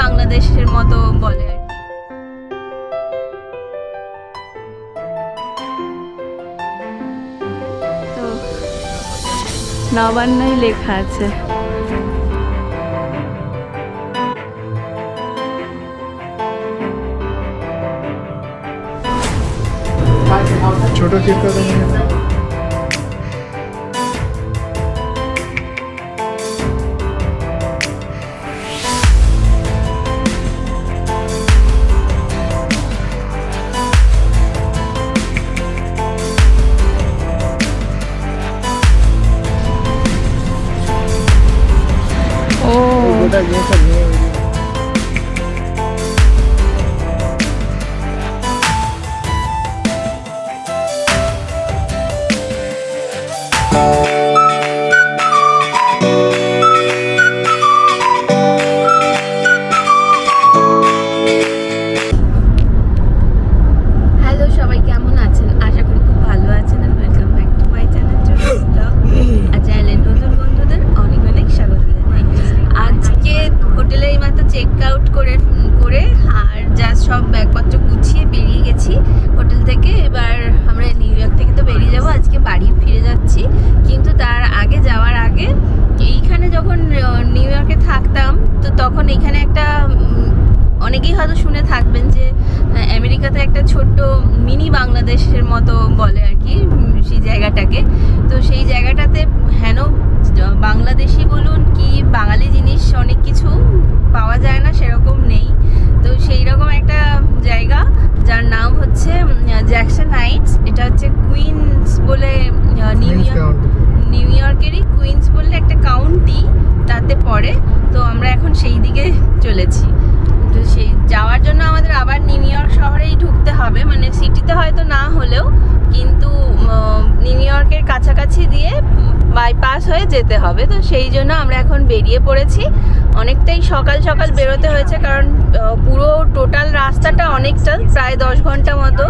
বাংলাদেশের মতো বলে নবান্নই লেখা আছে। ছোট চিত্র Oh. কাছাকাছি দিয়ে বাইপাস হয়ে যেতে হবে। তো সেই জন্য আমরা এখন বেরিয়ে পড়েছি। অনেকটাই সকাল সকাল বেরোতে হয়েছে কারণ পুরো টোটাল রাস্তাটা অনেকটা প্রায় দশ ঘণ্টা মতো।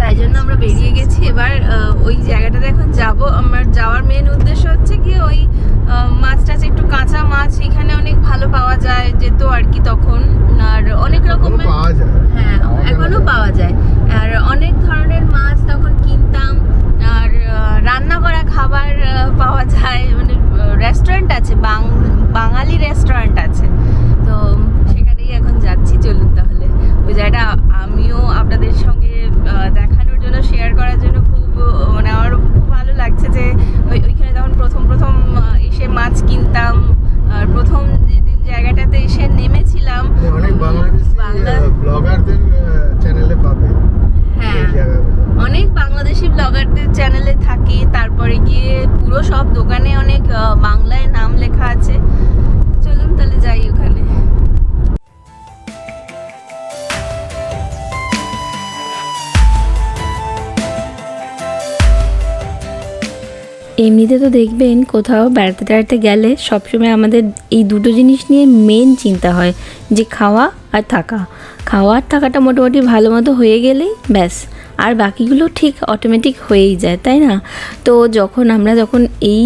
তাই জন্য আমরা বেরিয়ে গেছি। এবার ওই জায়গাটাতে এখন যাব। আমার যাওয়ার মেন উদ্দেশ্য হচ্ছে কি ওই মাছ টাছ একটু কাঁচা মাছ এখানে অনেক ভালো পাওয়া যায় যেত আর কি তখন। আর অনেক রকমের হ্যাঁ এখনও পাওয়া যায়। আর অনেক ধরনের মাছ তখন কিনতাম আর আহ, রান্না করা খাবার পাওয়া যায় মানে রেস্টুরেন্ট আছে বাঙালি রেস্টুরেন্ট আছে। তো সেখানেই এখন যাচ্ছি চলুন তাহলে। ওই জায়গাটা আমিও আপনাদের সঙ্গে দেখানোর জন্য শেয়ার করার জন্য খুব মানে আমার খুব ভালো লাগছে যে ওই ওইখানে যখন প্রথম প্রথম এসে মাছ কিনতাম আর প্রথম যেদিন জায়গাটাতে এসে নেমেছিলাম বাংলাদেশি বাংলা ব্লগারদের চ্যানেলে পাবে। হ্যাঁ। অনেক বাংলাদেশি ব্লগারদের চ্যানেলে থাকি তারপরে গিয়ে পুরো সব দোকানে অনেক বাংলায় নাম লেখা আছে। চলুন তাহলে যাই ওখানে। এমনিতে তো দেখবেন কোথাও বেড়াতে টেড়াতে গেলে সবসময় আমাদের এই দুটো জিনিস নিয়ে মেন চিন্তা হয়, যে খাওয়া আর থাকা। খাওয়া আর থাকাটা মোটামুটি ভালো মতো হয়ে গেলেই ব্যাস। আর বাকিগুলো ঠিক অটোমেটিক হয়েই যায়, তাই না? তো যখন আমরা যখন এই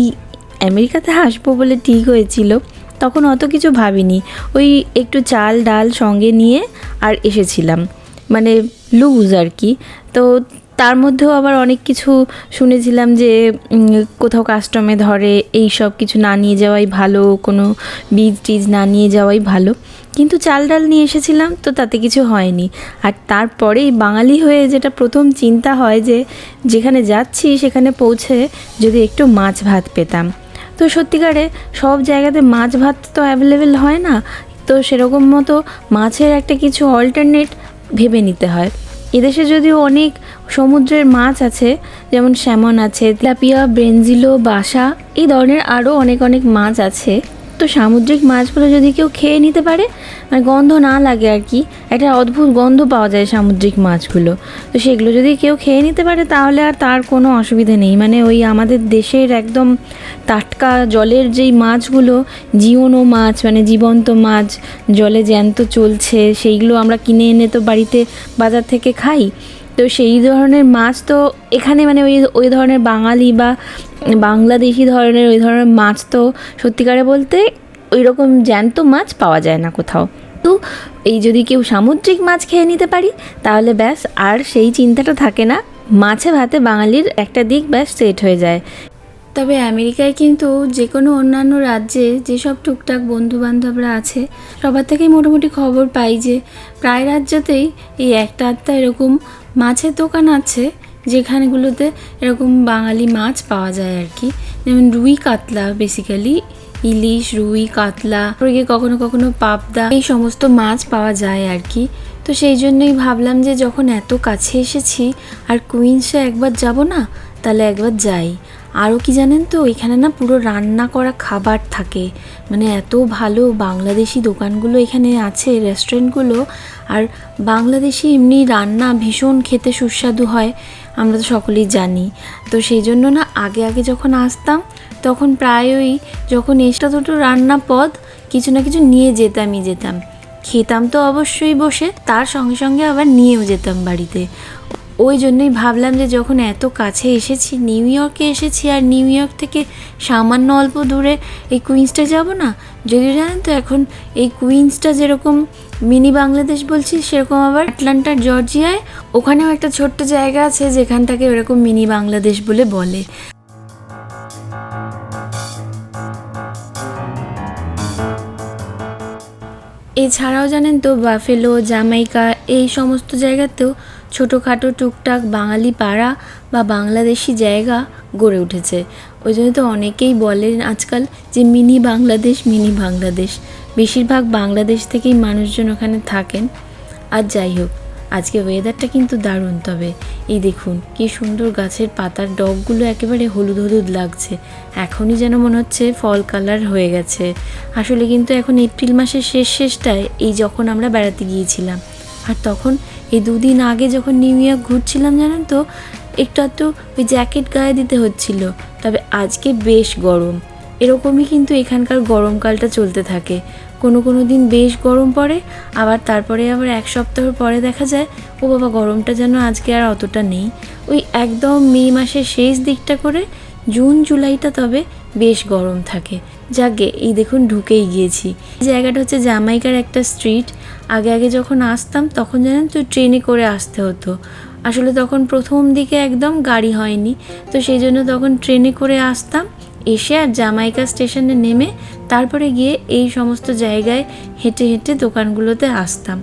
আমেরিকাতে আসব বলে ঠিক হয়েছিল, তখন অত কিছু ভাবিনি। ওই একটু চাল ডাল সঙ্গে নিয়ে আর এসেছিলাম। মানে লুজ আর কি। তো তার মধ্যেও আবার অনেক কিছু শুনেছিলাম যে কোথাও কাস্টমে ধরে এই সব কিছু না নিয়ে যাওয়াই ভালো, কোনো বীজ টিজ না নিয়ে যাওয়াই ভালো। কিন্তু চাল ডাল নিয়ে এসেছিলাম তো তাতে কিছু হয়নি। আর তারপরেই বাঙালি হয়ে যেটা প্রথম চিন্তা হয় যে, যেখানে যাচ্ছি সেখানে পৌঁছে যদি একটু মাছ ভাত পেতাম। তো সত্যিকারে সব জায়গাতে মাছ ভাত তো অ্যাভেলেবেল হয় না। তো সেরকম মতো মাছের একটা কিছু অল্টারনেট ভেবে নিতে হয়। এদেশে যদিও অনেক সমুদ্রের মাছ আছে, যেমন স্যামন আছে, তেলাপিয়া, ব্রেনজিলো, বাসা, এই ধরনের আরও অনেক অনেক মাছ আছে। তো সামুদ্রিক মাছগুলো যদি কেউ খেয়ে নিতে পারে মানে গন্ধ না লাগে আর কি, একটা অদ্ভুত গন্ধ পাওয়া যায় সামুদ্রিক মাছগুলো। তো সেগুলো যদি কেউ খেয়ে নিতে পারে, তাহলে আর তার কোনো অসুবিধা নেই। মানে ওই আমাদের দেশের একদম টাটকা জলের যেই মাছগুলো, জীবনো মাছ মানে জীবন্ত মাছ, জলে জ্যান্ত চলছে, সেইগুলো আমরা কিনে এনে তো বাড়িতে বাজার থেকে খাই। তো সেই ধরনের মাছ তো এখানে মানে ওই ওই ধরনের বাঙালি বা বাংলাদেশি ধরনের ওই ধরনের মাছ তো সত্যিকারে বলতে ওই রকম জ্যান্ত মাছ পাওয়া যায় না কোথাও। তো এই যদি কেউ সামুদ্রিক মাছ খেয়ে নিতে পারি, তাহলে ব্যাস আর সেই চিন্তাটা থাকে না। মাছে ভাতে বাঙালির একটা দিক ব্যাস সেট হয়ে যায়। তবে আমেরিকায় কিন্তু যে কোনো অন্যান্য রাজ্যে যেসব টুকটাক বন্ধু বান্ধবরা আছে, সবার থেকেই মোটামুটি খবর পাই যে প্রায় রাজ্যতেই এই একটা আধটা এরকম মাছের দোকান আছে যেখানেগুলোতে এরকম বাঙালি মাছ পাওয়া যায় আর কি। যেমন রুই কাতলা বেসিক্যালি ইলিশ, রুই, কাতলা কখনো কখনো পাবদা, এই সমস্ত মাছ পাওয়া যায় আর কি। তো সেই জন্যই ভাবলাম যে যখন এত কাছে এসেছি আর কুইন্সে একবার যাব না, তাহলে একবার যাই। আরও কি জানেন তো, এখানে না পুরো রান্না করা খাবার থাকে। মানে এত ভালো বাংলাদেশি দোকানগুলো এখানে আছে রেস্টুরেন্টগুলো আর বাংলাদেশি এমনি রান্না ভীষণ খেতে সুস্বাদু হয়, আমরা তো সকলেই জানি। তো সেই জন্য না আগে আগে যখন আসতাম, তখন প্রায়ই যখন এসটা দুটো রান্না পদ, কিছু না কিছু নিয়ে যেতামই যেতাম। খেতাম তো অবশ্যই বসে, তার সঙ্গে সঙ্গে আবার নিয়েও যেতাম বাড়িতে। ওই জন্যই ভাবলাম যে যখন এত কাছে এসেছি নিউ ইয়র্কে এসেছি আর নিউ ইয়র্ক থেকে সামান্য অল্প দূরে এই কুইন্সটা যাব না? যদিও জানেন তো এখন এই কুইন্সটা যেরকম মিনি বাংলাদেশ বলছি, সেরকম আবার আটলান্টার জর্জিয়ায় ওখানেও একটা ছোট্ট জায়গা আছে যেখানটাকে ওরকম মিনি বাংলাদেশ বলে বলে। এছাড়াও জানেন তো বাফেলো জামাইকা এই সমস্ত জায়গাতেও ছোটোখাটো টুকটাক বাঙালি পাড়া বা বাংলাদেশি জায়গা গড়ে উঠেছে। ওই জন্য তো অনেকেই বলেন আজকাল যে মিনি বাংলাদেশ মিনি বাংলাদেশ। বেশিরভাগ বাংলাদেশ থেকেই মানুষজন ওখানে থাকেন। আর যাই হোক, আজকে ওয়েদারটা কিন্তু দারুণ তবে। এই দেখুন, কি সুন্দর গাছের পাতার ডগগুলো একেবারে হলুদ হলুদ লাগছে। এখনই যেন মনে হচ্ছে ফল কালার হয়ে গেছে। আসলে কিন্তু এখন এপ্রিল মাসের শেষ শেষটায় এই যখন আমরা বেড়াতে গিয়েছিলাম। আর তখন এই দুদিন আগে যখন নিউ ইয়র্ক ঘুরছিলাম, জানেন তো, একটু একটু ওই জ্যাকেট গায়ে দিতে হচ্ছিল। তবে আজকে বেশ গরম। এরকমই কিন্তু এখানকার গরমকালটা চলতে থাকে। কোনো কোনো দিন বেশ গরম পড়ে, আবার তারপরে আবার এক সপ্তাহ পরে দেখা যায়, ও বাবা, গরমটা যেন আজকে আর অতটা নেই। ওই একদম মে মাসের শেষ দিকটা করে জুন, জুলাইটা তবে বেশ গরম থাকে। যাকে এই দেখুন ঢুকেই গিয়েছি। জায়গাটা হচ্ছে জামাইকার একটা স্ট্রিট আগে আগে যখন আসতাম তখন জানেন তো ট্রেনে করে আসতে হতো। আসলে তখন প্রথম দিকে একদম গাড়ি হয়নি, তো সেই জন্য তখন ট্রেনে করে আসতাম, এসে আর জামাইকা স্টেশনে নেমে তারপরে গিয়ে এই সমস্ত জায়গায় হেঁটে হেঁটে দোকানগুলোতে আসতাম।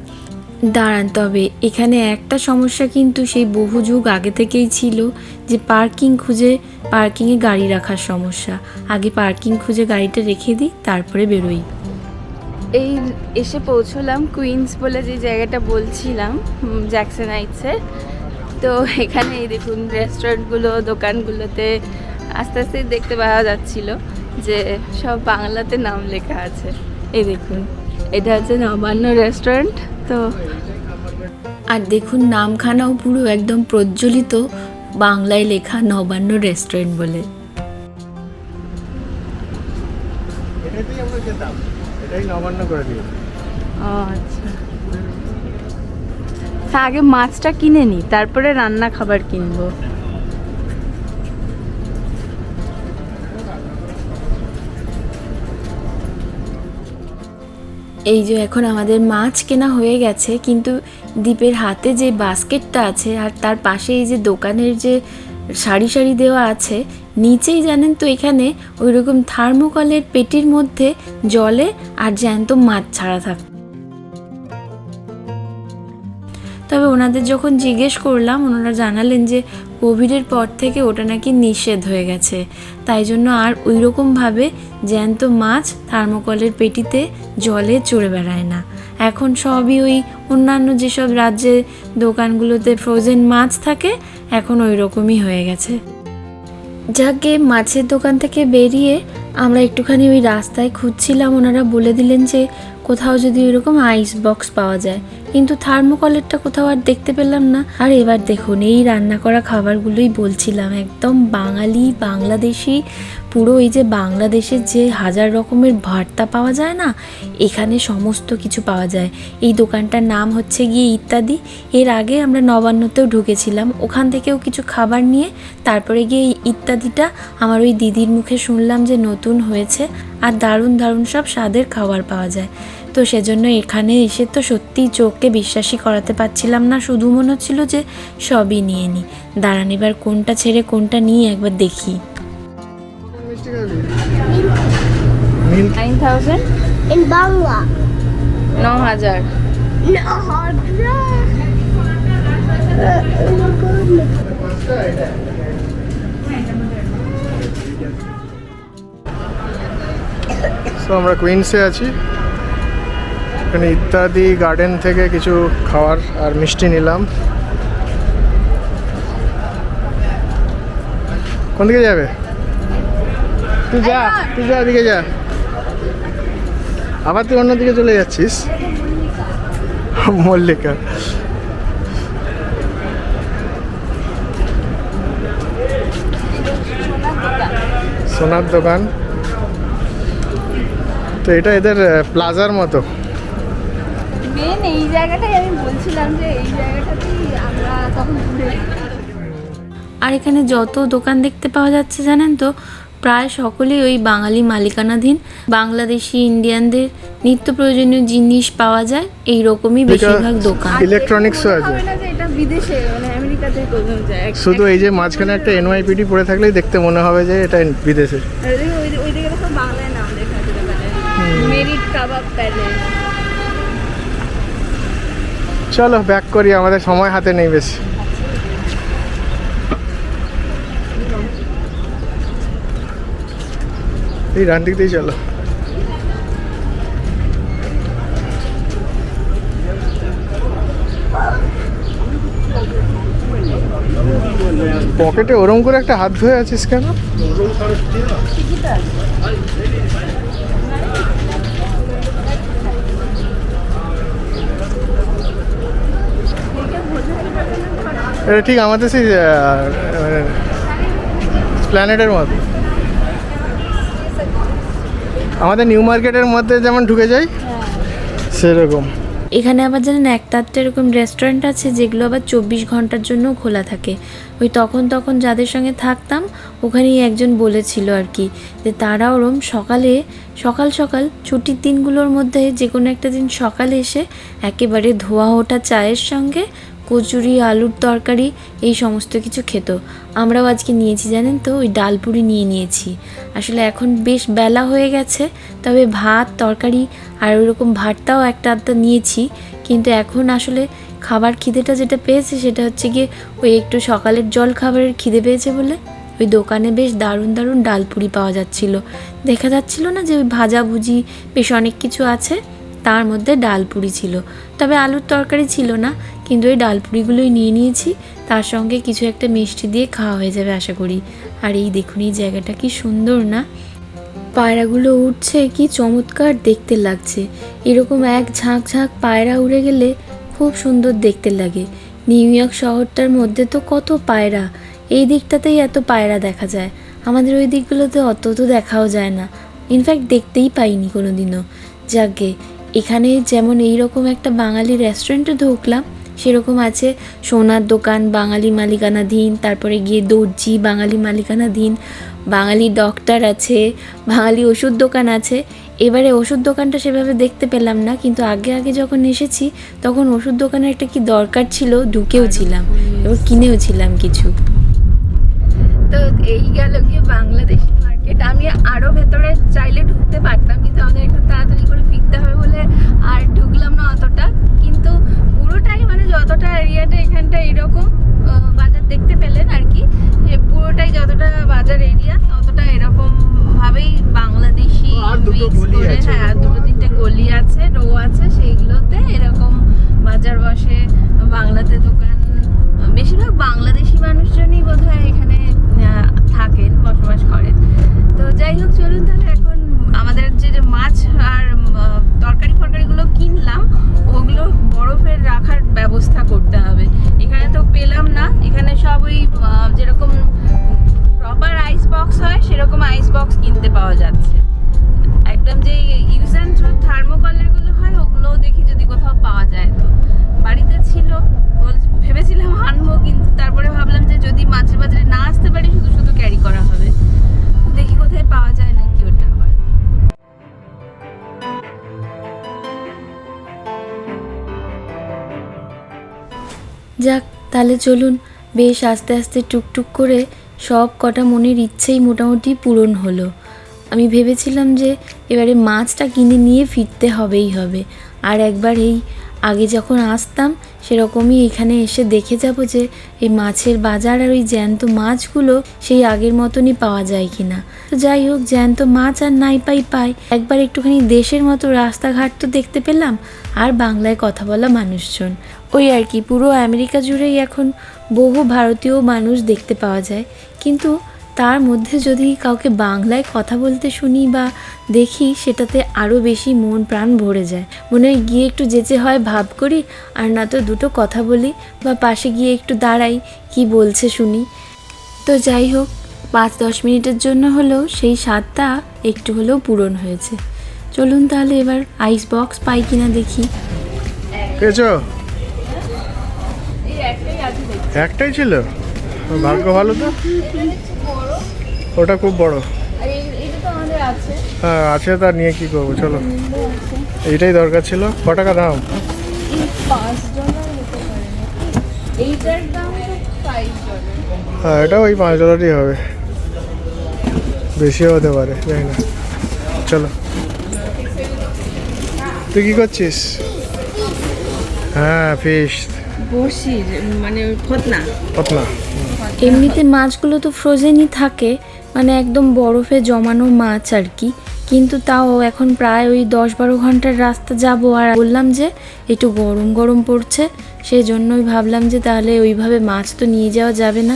দাঁড়ান তবে, এখানে একটা সমস্যা কিন্তু সেই বহু যুগ আগে থেকেই ছিল যে পার্কিং খুঁজে পার্কিংয়ে গাড়ি রাখার সমস্যা। আগে পার্কিং খুঁজে গাড়িটা রেখে দিই, তারপরে বেরোই। এই এসে পৌঁছলাম কুইন্স বলে যে জায়গাটা বলছিলাম জ্যাকসন হাইটসের। তো এখানে এই দেখুন রেস্টুরেন্টগুলো দোকানগুলোতে আস্তে আস্তে দেখতে পাওয়া যাচ্ছিল যে সব বাংলাতে নাম লেখা আছে। এই দেখুন এটা হচ্ছে নবান্ন রেস্টুরেন্ট তো আর দেখুন নামখানাও পুরো একদম প্রজ্বলিত বাংলায় লেখা নবান্ন রেস্টুরেন্ট বলে। এটাতেই আমরা খেতাম এটাই নবান্ন করে দিয়েছে। আচ্ছা। তা আগে মাছটা কিনে নিই তারপরে রান্না খাবার কিনবো। এই যে এখন আমাদের মাছ কেনা হয়ে গেছে কিন্তু দ্বীপের হাতে যে বাস্কেটটা আছে আর তার পাশে এই যে দোকানের যে সারি সারি দেওয়া আছে নিচেই জানেন তো এখানে ওই রকম থার্মোকলের পেটির মধ্যে জলে আর জ্যান্ত মাছ ছাড়া থাক। তবে ওনাদের যখন জিজ্ঞেস করলাম, ওনারা জানালেন যে কোভিডের পর থেকে ওটা নাকি নিষেধ হয়ে গেছে। তাই জন্য আর ওই রকমভাবে জ্যান্ত মাছ থার্মোকলের পেটিতে জলে চড়ে বেড়ায় না। এখন সবই ওই অন্যান্য যেসব রাজ্যে দোকানগুলোতে ফ্রোজেন মাছ থাকে, এখন ওই রকমই হয়ে গেছে। যাকে মাছের দোকান থেকে বেরিয়ে আমরা একটুখানি ওই রাস্তায় খুঁজছিলাম, ওনারা বলে দিলেন যে কোথাও যদি ওইরকম আইস বক্স পাওয়া যায়। কিন্তু থার্মোকলেরটা কোথাও আর দেখতে পেলাম না। আর এবার দেখুন, এই রান্না করা খাবারগুলোই বলছিলাম, একদম বাঙালি, বাংলাদেশি, পুরো এই যে বাংলাদেশের যে হাজার রকমের ভর্তা পাওয়া যায় না, এখানে সমস্ত কিছু পাওয়া যায়। এই দোকানটার নাম হচ্ছে গিয়ে ইত্যাদি। এর আগে আমরা নবান্নতেও ঢুকেছিলাম, ওখান থেকেও কিছু খাবার নিয়ে, তারপরে গিয়ে এই ইত্যাদিটা আমার ওই দিদির মুখে শুনলাম যে নতুন হয়েছে, আর দারুণ দারুণ সব স্বাদের খাবার পাওয়া যায়। তো সেজন্য এখানে এসে তো সত্যিই চোখকে বিশ্বাসই করাতে পারছিলাম না। শুধু মনে হচ্ছিল যে সবই নিয়ে নিই দাঁড়ান এবার কোনটা ছেড়ে কোনটা নিয়ে একবার দেখি। আমরা কুইন্সে আছি। এখানে ইত্যাদি গার্ডেন থেকে কিছু খাওয়ার আর মিষ্টি নিলাম। কোন দিকে যাবে? তুই যা তুই যা দিকে যা। আবার তুই অন্যদিকে চলে যাচ্ছিস? মল্লিকা। সোনার দোকান। তো এটা এদের প্লাজার মতো। জায়গাটাই আমি বলছিলাম যে এই জায়গাটাতেই আমরা তখন ঘুরে আর এখানে যত দোকান দেখতে পাওয়া যাচ্ছে জানেন তো প্রায় সকলেই ওই বাঙালি মালিকানাধীন বাংলাদেশি ইন্ডিয়ানদের নিত্য প্রয়োজনীয় জিনিস পাওয়া যায় এই রকমই বেশিরভাগ দোকান। ইলেকট্রনিক্সও আছে। এটা বিদেশে মানে আমেরিকাতে কোথাও যায় শুধু এই যে মাঝখানে একটা এনওয়াইপিডি পড়ে থাকলেই দেখতে মনে হবে যে এটা বিদেশে। ওই- ওই ওই দিকে দেখো বাংলায় নাম লেখা আছে মেরিট কাবাব প্যালেস চলো ব্যাক করি, আমাদের সময় হাতে নেই বেশি। এই ডান দিক চলো। পকেটে ওরম করে একটা হাত ধুয়ে আছিস কেন? এটা ঠিক আমাদের সেই প্ল্যানেটের মতো আমাদের নিউ মার্কেটের মধ্যে যেমন ঢুকে যাই সেরকম। এখানে আবার জানেন একটা আধটা এরকম রেস্টুরেন্ট আছে যেগুলো আবার চব্বিশ ঘণ্টার জন্য খোলা থাকে। ওই তখন তখন যাদের সঙ্গে থাকতাম, ওখানেই একজন বলেছিল আর কি যে তারা ওরম সকালে, সকাল সকাল ছুটির দিনগুলোর মধ্যে যে কোনো একটা দিন সকালে এসে একেবারে ধোয়া ওঠা চায়ের সঙ্গে কচুরি, আলুর তরকারি, এই সমস্ত কিছু খেত। আমরাও আজকে নিয়েছি, জানেন তো? ওই ডালপুরি নিয়ে নিয়েছি। আসলে এখন বেশ বেলা হয়ে গেছে, তবে ভাত, তরকারি আর ওইরকম ভাতটাও একটা আধটা নিয়েছি। কিন্তু এখন আসলে খাবার খিদেটা যেটা পেয়েছে, সেটা হচ্ছে গিয়ে ওই একটু সকালের জল খাবারের খিদে পেয়েছে বলে ওই দোকানে বেশ দারুণ দারুণ ডালপুরি পাওয়া যাচ্ছিল। দেখা যাচ্ছিল না যে ওই ভাজাভুজি বেশ অনেক কিছু আছে, তার মধ্যে ডাল ডালপুরি ছিল। তবে আলুর তরকারি ছিল না কিন্তু ওই ডালপুরিগুলোই নিয়ে নিয়েছি। তার সঙ্গে কিছু একটা মিষ্টি দিয়ে খাওয়া হয়ে যাবে আশা করি। আর এই দেখুন, এই জায়গাটা কি সুন্দর না? পায়রাগুলো উঠছে কি চমৎকার দেখতে লাগছে। এরকম এক ঝাঁক ঝাঁক পায়রা উড়ে গেলে খুব সুন্দর দেখতে লাগে। নিউ ইয়র্ক শহরটার মধ্যে তো কত পায়রা। এই দিকটাতেই এত পায়রা দেখা যায়। আমাদের ওই দিকগুলোতে অত তো দেখাও যায় না। ইনফ্যাক্ট দেখতেই পাইনি কোনো দিনও যাকে এখানে যেমন এই রকম একটা বাঙালি রেস্টুরেন্টে ঢুকলাম সেরকম আছে। সোনার দোকান, বাঙালি মালিকানাধীন, তারপরে গিয়ে দর্জি, বাঙালি মালিকানাধীন, বাঙালি ডক্টর আছে, বাঙালি ওষুধ দোকান আছে। এবারে ওষুধ দোকানটা সেভাবে দেখতে পেলাম না, কিন্তু আগে আগে যখন এসেছি, তখন ওষুধ দোকানে একটা কি দরকার ছিল, ঢুকেও ছিলাম, এবার কিনেও ছিলাম কিছু। তো এই গেল গিয়ে বাংলাদেশি মার্কেট আমি আরও ভেতরে চাইলে ঢুকতে পারতাম কিন্তু আমাদের একটু তাড়াতাড়ি করে ফিরতে হবে বলে আর ঢুকলাম না অতটা। কিন্তু পুরোটাই মানে যতটা এরিয়াটা এখানটা এরকম বাজার দেখতে পেলেন আর কি যে পুরোটাই যতটা বাজার এরিয়া ততটা এরকম ভাবেই বাংলাদেশি করে, হ্যাঁ দুটো তিনটে গলি আছে রো আছে সেইগুলোতে এরকম বাজার বসে। বাংলাতে দোকান বেশিরভাগ বাংলাদেশি মানুষজনই বোধহয় এখানে থাকেন বসবাস করেন। তো যাই হোক চলুন তাহলে এখন আমাদের যে মাছ আর তরকারি ফরকারিগুলো কিনলাম, ওগুলো বরফের রাখার ব্যবস্থা করতে হবে। এখানে তো পেলাম না। এখানে সব ওই যেরকম প্রপার আইস বক্স হয়, সেরকম আইস বক্স কিনতে পাওয়া যাচ্ছে। তাহলে চলুন বেশ আস্তে আস্তে টুকটুক করে সব কটা মনের ইচ্ছেই মোটামুটি পূরণ হলো। আমি ভেবেছিলাম যে এবারে মাছটা কিনে নিয়ে ফিরতে হবেই হবে। আর একবার এই আগে যখন আসতাম, সেরকমই এখানে এসে দেখে যাব যে এই মাছের বাজার আর ওই জ্যান্ত মাছগুলো সেই আগের মতনই পাওয়া যায় কি না তো যাই হোক, জ্যান্ত মাছ আর নাই পাই পাই। একবার একটুখানি দেশের মতো রাস্তাঘাট তো দেখতে পেলাম, আর বাংলায় কথা বলা মানুষজন। ওই আর কি, পুরো আমেরিকা জুড়েই এখন বহু ভারতীয় মানুষ দেখতে পাওয়া যায়। কিন্তু তার মধ্যে যদি কাউকে বাংলায় কথা বলতে শুনি বা দেখি, সেটাতে আরও বেশি মন প্রাণ ভরে যায়। মনে হয় গিয়ে একটু যেচে হয় ভাব করি, আর না তো দুটো কথা বলি বা পাশে গিয়ে একটু দাঁড়াই, কি বলছে শুনি। তো যাই হোক, পাঁচ দশ মিনিটের জন্য হলেও সেই স্বাদটা একটু হলেও পূরণ হয়েছে। চলুন তাহলে এবার আইস বক্স পাই কিনা দেখি পেয়েছ এই একটাই আছে দেখি একটাই ছিল? ভাগ্য ভালো তো? ওটা খুব বড়। হ্যাঁ আছে তা নিয়ে কি করব? চলো। এইটাই দরকার ছিল। ক টাকা দাম? হ্যাঁ এটা ওই পাঁচ ডলারই হবে। বেশিও হতে পারে জানি না। চলো। তুই কি করছিস? হ্যাঁ ফিশ বসির মানে ফতনা। পতলা এমনিতে মাছগুলো তো ফ্রোজেনই থাকে মানে একদম বরফে জমানো মাছ আর কি। কিন্তু তাও এখন প্রায় ওই দশ বারো ঘণ্টার রাস্তা যাব আর বললাম যে একটু গরম গরম পড়ছে সেই জন্যই ভাবলাম যে তাহলে ওইভাবে মাছ তো নিয়ে যাওয়া যাবে না।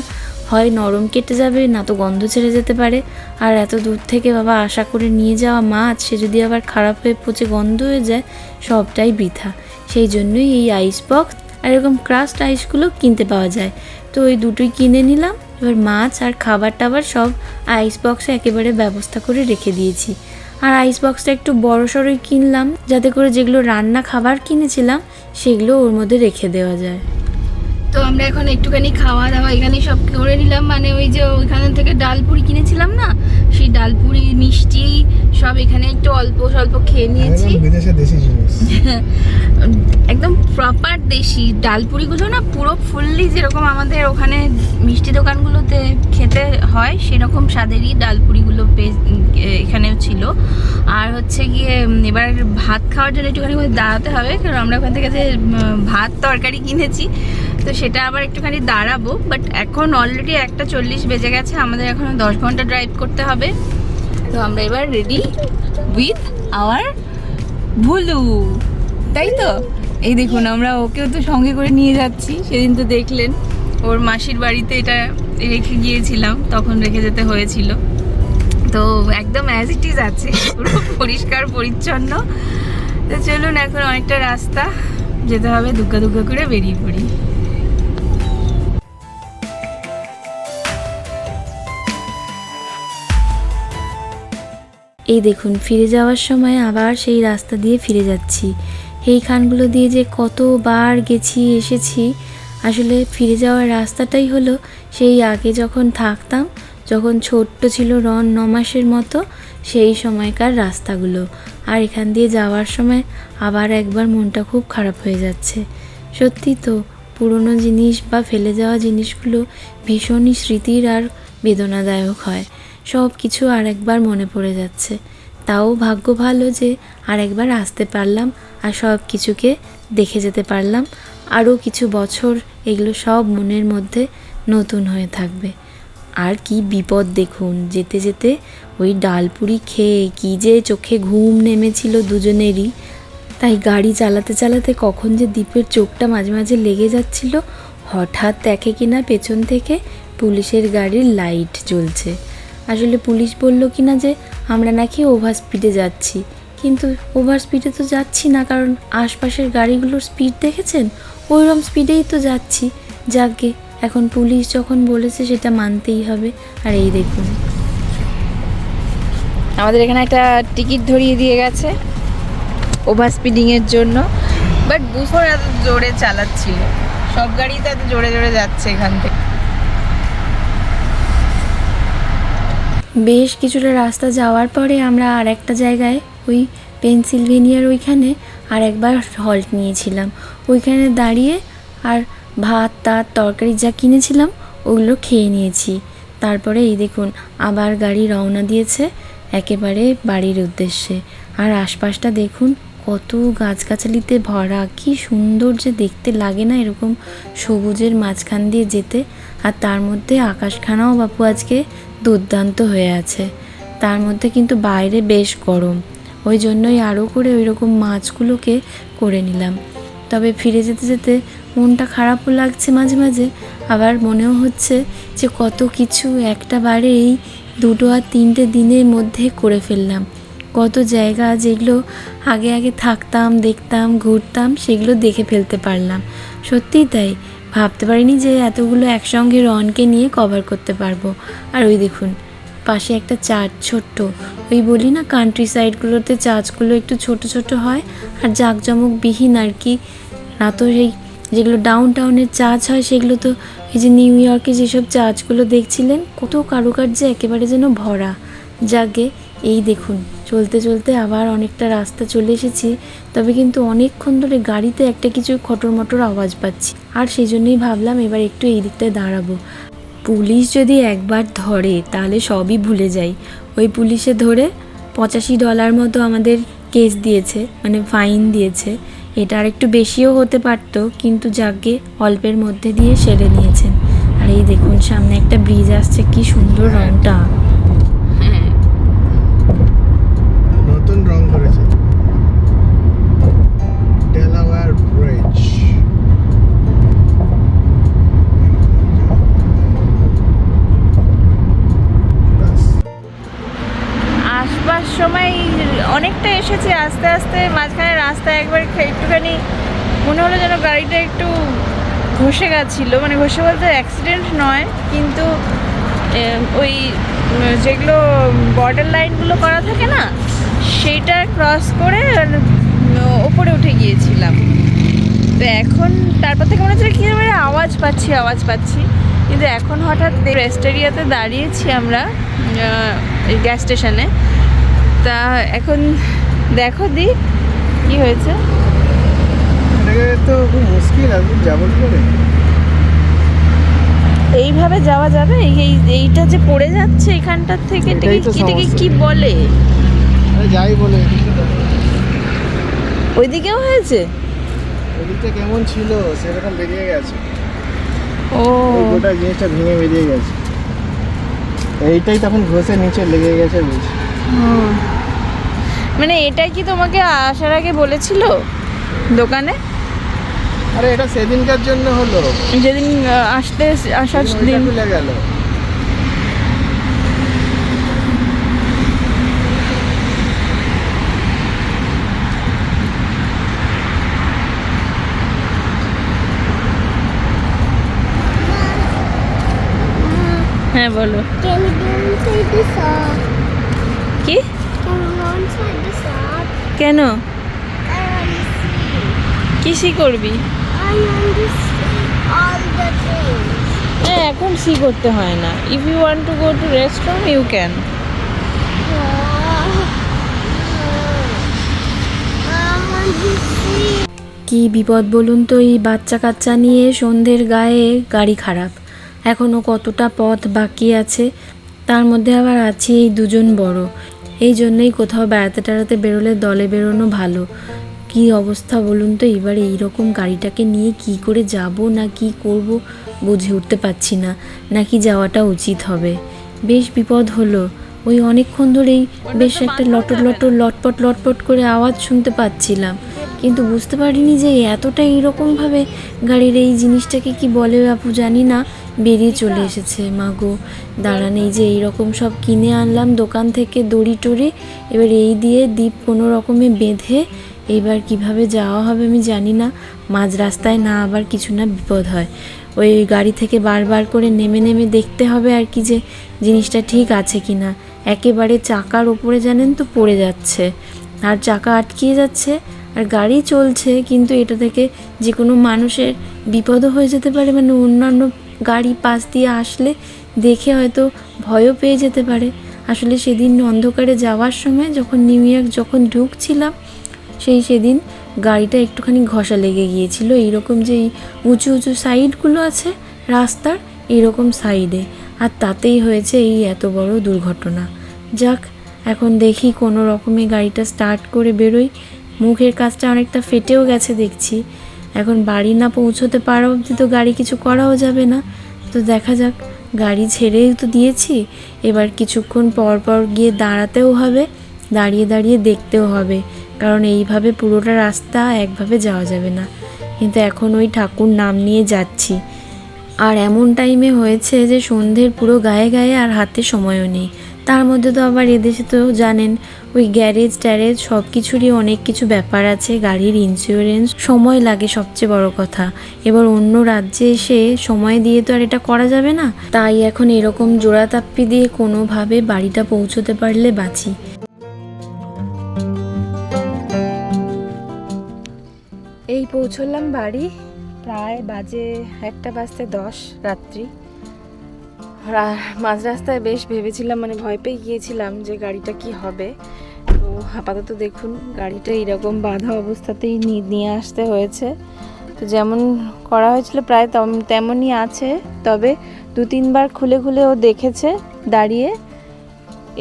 হয় নরম কেটে যাবে না তো গন্ধ ছেড়ে যেতে পারে। আর এত দূর থেকে বাবা আশা করে নিয়ে যাওয়া মাছ সে যদি আবার খারাপ হয়ে পচে গন্ধ হয়ে যায় সবটাই বৃথা। সেই জন্যই এই আইস বক্স আর এরকম ক্রাস্ট আইসগুলো কিনতে পাওয়া যায়। তো ওই দুটোই কিনে নিলাম। এবার মাছ আর খাবার টাবার সব আইস বক্সে একেবারে ব্যবস্থা করে রেখে দিয়েছি। আর আইস বক্সটা একটু বড় সড়োই কিনলাম, যাতে করে যেগুলো রান্না খাবার কিনেছিলাম, সেগুলো ওর মধ্যে রেখে দেওয়া যায়। তো আমরা এখন একটুখানি খাওয়া দাওয়া এখানে সব করে নিলাম। মানে ওই যে ওইখান থেকে ডালপুরি কিনেছিলাম না সেই ডালপুরি মিষ্টি সব এখানে একটু অল্প স্বল্প খেয়ে নিয়েছি। বিদেশে দেশি জিনিস। একদম প্রপার দেশি ডালপুরিগুলো না পুরো ফুললি যেরকম আমাদের ওখানে মিষ্টি দোকানগুলোতে খেতে হয় সেরকম স্বাদেরই ডালপুরিগুলো পেয়ে এখানেও ছিল। আর হচ্ছে গিয়ে এবার ভাত খাওয়ার জন্য একটুখানি দাঁড়াতে হবে কারণ আমরা ওখান থেকে যে ভাত তরকারি কিনেছি তো সেটা আবার একটুখানি দাঁড়াবো। বাট এখন অলরেডি একটা চল্লিশ বেজে গেছে আমাদের এখন দশ ঘণ্টা ড্রাইভ করতে হবে। তো আমরা এবার রেডি উইথ আওয়ার ভুলু। তাই তো? এই দেখুন, আমরা ওকেও তো সঙ্গে করে নিয়ে যাচ্ছি। সেদিন তো দেখলেন, ওর মাসির বাড়িতে এটা রেখে গিয়েছিলাম, তখন রেখে যেতে হয়েছিল। তো একদম অ্যাজ ইট ইজ আছে, পুরো পরিষ্কার, পরিচ্ছন্ন। তো চলুন এখন অনেকটা রাস্তা, যেতে হবে দুগ্গা দুগ্গা করে বেরিয়ে পড়ি। এই দেখুন, ফিরে যাওয়ার সময় আবার সেই রাস্তা দিয়ে ফিরে যাচ্ছি। এই খানগুলো দিয়ে যে কতবার গেছি, এসেছি, আসলে ফিরে যাওয়ার রাস্তাটাই হলো সেই আগে যখন থাকতাম, যখন ছোট্ট ছিল রন ন মাসের মতো, সেই সময়কার রাস্তাগুলো। আর এখান দিয়ে যাওয়ার সময় আবার একবার মনটা খুব খারাপ হয়ে যাচ্ছে। সত্যি তো, পুরনো জিনিস বা ফেলে যাওয়া জিনিসগুলো ভীষণই স্মৃতির আর বেদনাদায়ক হয়। সব কিছু আর একবার মনে পড়ে যাচ্ছে। তাও ভাগ্য ভালো যে আর একবার আসতে পারলাম আর সব কিছুকে দেখে যেতে পারলাম। আরও কিছু বছর এগুলো সব মনের মধ্যে নতুন হয়ে থাকবে। আর কি বিপদ দেখুন, যেতে যেতে ওই ডালপুরি খেয়ে কি যে চোখে ঘুম নেমেছিল দুজনেরই। তাই গাড়ি চালাতে চালাতে কখন যে দ্বীপের চোখটা মাঝে মাঝে লেগে যাচ্ছিল, হঠাৎ দেখে কিনা পেছন থেকে পুলিশের গাড়ির লাইট জ্বলছে। আসলে পুলিশ বলল কি না যে আমরা নাকি ওভার স্পিডে যাচ্ছি। কিন্তু ওভার স্পিডে তো যাচ্ছি না, কারণ আশপাশের গাড়িগুলোর স্পিড দেখেছেন? ওইরকম স্পিডেই তো যাচ্ছি। যাকে এখন পুলিশ যখন বলেছে সেটা মানতেই হবে। আর এই দেখুন। আমাদের এখানে একটা টিকিট ধরিয়ে দিয়ে গেছে ওভার স্পিডিংয়ের জন্য। বাট বুফর এত জোরে চালাচ্ছিল। সব গাড়ি তো এত জোরে জোরে যাচ্ছে এখান থেকে। বেশ কিছুটা রাস্তা যাওয়ার পরে আমরা আর একটা জায়গায়, ওই পেনসিলভেনিয়ার ওইখানে আর একবার হল্ট নিয়েছিলাম। ওইখানে দাঁড়িয়ে আর ভাত, তাত, তরকারি যা কিনেছিলাম, ওগুলো খেয়ে নিয়েছি। তারপরে এই দেখুন, আবার গাড়ি রওনা দিয়েছে একেবারে বাড়ির উদ্দেশ্যে। আর আশপাশটা দেখুন, কত গাছগাছালিতে ভরা, কি সুন্দর যে দেখতে লাগে না এরকম সবুজের মাঝখান দিয়ে যেতে। আর তার মধ্যে আকাশখানাও বাপু আজকে দুর্দান্ত হয়ে আছে। তার মধ্যে কিন্তু বাইরে বেশ গরম। ওই জন্যই আরও করে ওই রকম মাছগুলোকে করে নিলাম। তবে ফিরে যেতে যেতে মনটা খারাপও লাগছে মাঝে মাঝে। আবার মনেও হচ্ছে যে কত কিছু একটা বারে এই দুটো আর তিনটে দিনের মধ্যে করে ফেললাম। কত জায়গা যেগুলো আগে আগে থাকতাম, দেখতাম, ঘুরতাম, সেগুলো দেখে ফেলতে পারলাম। সত্যিই তাই। ভাবতে পারিনি যে এতগুলো একসঙ্গে রনকে নিয়ে কভার করতে পারব। আর ওই দেখুন, পাশে একটা চার্চ ছোট্ট। ওই বলি না কান্ট্রি সাইডগুলোতে চার্চগুলো একটু ছোট ছোট হয়, আর জাঁকজমকবিহীন আর কি। না তো সেই যেগুলো ডাউন টাউনের চার্চ হয়, সেগুলো তো এই যে নিউ ইয়র্কে যেসব চার্চগুলো দেখছিলেন, কত কারুকার্যে একেবারে যেন ভরা। যাকে এই দেখুন, চলতে চলতে আবার অনেকটা রাস্তা চলে এসেছি, তবে কিন্তু অনেকক্ষণ ধরে গাড়িতে একটা কিছু খটর মটর আওয়াজ পাচ্ছি। আর সেই জন্যই ভাবলাম এবার একটু এই দিকটায় দাঁড়াবো। পুলিশ যদি একবার ধরে, তাহলে সবই ভুলে যাই। ওই পুলিশে ধরে পঁচাশি ডলার মতো আমাদের কেস দিয়েছে মানে ফাইন দিয়েছে। এটা আর একটু বেশিও হতে পারতো, কিন্তু যাকে অল্পের মধ্যে দিয়ে সেরে নিয়েছেন। আর এই দেখুন, সামনে একটা ব্রিজ আসছে, কি সুন্দর রংটা। অনেকটা এসেছে আস্তে আস্তে, মাঝখানে রাস্তায় একবার একটুখানি মনে হলো যেন গাড়িটা একটু ঘষে গেছিল। মানে ঘষে বলতে অ্যাক্সিডেন্ট নয়, কিন্তু ওই যেগুলো বর্ডার লাইনগুলো করা থাকে না, সেইটা ক্রস করে ওপরে উঠে গিয়েছিলাম। তো এখন তারপর থেকে মনে হচ্ছে কী আওয়াজ পাচ্ছি আওয়াজ পাচ্ছি। কিন্তু এখন হঠাৎ রেস্ট এরিয়াতে দাঁড়িয়েছি আমরা গ্যাস স্টেশনে তা এখন দেখো দি কি হয়েছে? তো খুব মুশকিল আছে যাব কি করে? এইভাবে যাওয়া যাবে? এই এই- এইটা যে পড়ে যাচ্ছে এখানটার থেকে এটাকে। কি বলে? আরে যাই বলে ওইদিকেও হয়েছে? ওদিকটা কেমন ছিল সেরকম বেরিয়ে গেছে। ও। গোটা জিনিসটা ভেঙে বেরিয়ে গেছে। এইটাই তখন ঘষে নিচে লেগে গেছে বুঝি হুম। মানে এটা কি তোমাকে আসার আগে বলেছিল দোকানে? আরে এটা সেদিনকার জন্য হলো। যেদিন আসতে আসার দিন। খুলে গেল। হ্যাঁ বলো। কেন. কিসি করবি. হ্যাঁ এখন সি করতে হয় না if you want to go to restaurant you can. কি বিপদ বলুন তো এই বাচ্চা কাচ্চা নিয়ে সন্ধ্যের গায়ে গাড়ি খারাপ এখনও কতটা পথ বাকি আছে তার মধ্যে আবার আছে এই দুজন বড় এই জন্যই কোথাও বেড়াতে টেড়াতে বেরোলে দলে বেরোনো ভালো। কি অবস্থা বলুন তো? এবার এইরকম গাড়িটাকে নিয়ে কি করে যাব না কি করব বুঝে উঠতে পারছি না। নাকি যাওয়াটা উচিত হবে। বেশ বিপদ হলো। ওই অনেকক্ষণ ধরেই বেশ একটা লটর লটর, লটপট লটপট করে আওয়াজ শুনতে পাচ্ছিলাম। কিন্তু বুঝতে পারিনি যে এতটা এইরকমভাবে গাড়ির এই জিনিসটাকে কি বলে বাপু জানি না, বেরিয়ে চলে এসেছে। মাগো দাঁড়ান, এই যে এইরকম সব কিনে আনলাম দোকান থেকে দড়ি টড়ি, এবার এই দিয়ে দ্বীপ কোনো রকমে বেঁধে এইবার কীভাবে যাওয়া হবে আমি জানি না। মাঝ রাস্তায় না আবার কিছু না বিপদ হয়। ওই গাড়ি থেকে বারবার করে নেমে নেমে দেখতে হবে আর কি যে জিনিসটা ঠিক আছে কি না একেবারে চাকার ওপরে জানেন তো পড়ে যাচ্ছে। আর চাকা আটকিয়ে যাচ্ছে, আর গাড়ি চলছে, কিন্তু এটা থেকে যে কোনো মানুষের বিপদও হয়ে যেতে পারে। মানে অন্যান্য গাড়ি পাশ দিয়ে আসলে দেখে হয়তো ভয়ও পেয়ে যেতে পারে। আসলে সেদিন অন্ধকারে যাওয়ার সময় যখন নিউ ইয়র্ক যখন ঢুকছিলাম, সেই সেদিন গাড়িটা একটুখানি ঘষা লেগে গিয়েছিল। এইরকম যে উঁচু উঁচু সাইডগুলো আছে রাস্তার এইরকম সাইডে আর তাতেই হয়েছে এই এত বড় দুর্ঘটনা। যাক, এখন দেখি কোনো রকমে গাড়িটা স্টার্ট করে বেরোই। মুখের কাজটা অনেকটা ফেটেও গেছে দেখছি। এখন বাড়ি না পৌঁছতে পারা অবধি তো গাড়ি কিছু করাও যাবে না। তো দেখা যাক, গাড়ি ছেড়েই তো দিয়েছি। এবার কিছুক্ষণ পর পর গিয়ে দাঁড়াতেও হবে, দাঁড়িয়ে দাঁড়িয়ে দেখতেও হবে। কারণ এইভাবে পুরোটা রাস্তা একভাবে যাওয়া যাবে না। কিন্তু এখন ওই ঠাকুর নাম নিয়ে যাচ্ছি। আর এমন টাইমে হয়েছে যে সন্ধ্যের পুরো গায়ে গায়ে আর হাতে সময়ও নেই। তার মধ্যে তো আবার এদেশে তো জানেন, ওই গ্যারেজ ট্যারেজ সব কিছুরই অনেক কিছু ব্যাপার আছে, গাড়ির ইন্স্যুরেন্স সময় লাগে সবচেয়ে বড় কথা। এবার অন্য রাজ্যে এসে সময় দিয়ে তো আর এটা করা যাবে না। তাই এখন এরকম জোড়াতাপ্পি দিয়ে কোনোভাবে বাড়িটা পৌঁছতে পারলে বাঁচি। এই পৌঁছলাম বাড়ি। প্রায় বাজে একটা বাজতে দশ রাত্রি। মাঝ রাস্তায় বেশ ভেবেছিলাম মানে ভয় পেয়ে গিয়েছিলাম যে গাড়িটা কি হবে। তো আপাতত দেখুন, গাড়িটা এরকম বাঁধা অবস্থাতেই নিয়ে আসতে হয়েছে। তো যেমন করা হয়েছিল প্রায় তেমনই আছে। তবে দু তিনবার খুলে খুলে ও দেখেছে দাঁড়িয়ে।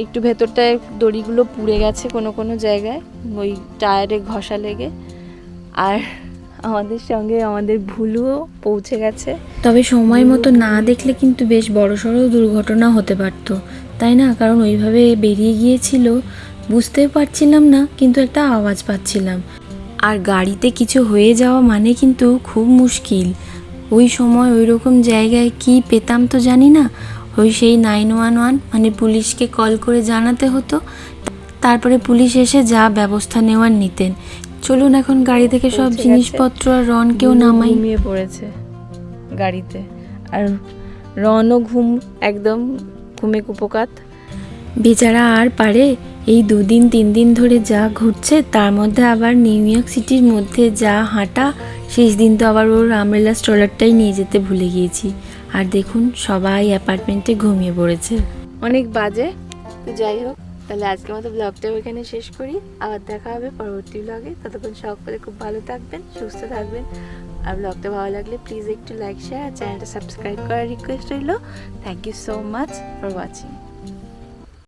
একটু ভেতরটায় দড়িগুলো পুড়ে গেছে কোনো কোনো জায়গায়, ওই টায়ারে ঘষা লেগে। আর আমাদের সঙ্গে আমাদের ভুলও পৌঁছে গেছে। তবে সময় মতো না দেখলে কিন্তু বেশ বড়সড় দুর্ঘটনা হতে পারত। তাই না? কারণ ওইভাবে বেরিয়ে গিয়েছিল বুঝতেও পারছিলাম না কিন্তু একটা আওয়াজ পাচ্ছিলাম। আর গাড়িতে কিছু হয়ে যাওয়া মানে কিন্তু খুব মুশকিল। ওই সময় ওই রকম জায়গায় কি পেতাম তো জানি না। ওই সেই নাইন ওয়ান ওয়ান মানে পুলিশকে কল করে জানাতে হতো। তারপরে পুলিশ এসে যা ব্যবস্থা নেওয়ার নিতেন। চলুন এখন গাড়ি থেকে সব জিনিসপত্র আর রনকেও নামাই। ঘুমিয়ে পড়েছে গাড়িতে। আর রনও ঘুম একদম ঘুমে কুপোকাত। বেচারা আর পারে এই দুদিন তিন দিন ধরে যা ঘুরছে তার মধ্যে আবার নিউ ইয়র্ক সিটির মধ্যে যা হাঁটা শেষ দিন তো আবার ওর আমরেলা স্ট্রলারটাই নিয়ে যেতে ভুলে গিয়েছি। আর দেখুন সবাই অ্যাপার্টমেন্টে ঘুমিয়ে পড়েছে। অনেক বাজে তো যাই হোক। তাহলে আজকে মতো ব্লগটাও এখানে শেষ করি। আবার দেখা হবে পরবর্তী ব্লগে ততক্ষণ সকলে খুব ভালো থাকবেন, সুস্থ থাকবেন। আর ব্লগটা ভালো লাগলে প্লিজ একটু লাইক শেয়ার আর চ্যানেলটা সাবস্ক্রাইব করার রিকোয়েস্ট রইল। Thank you so much for watching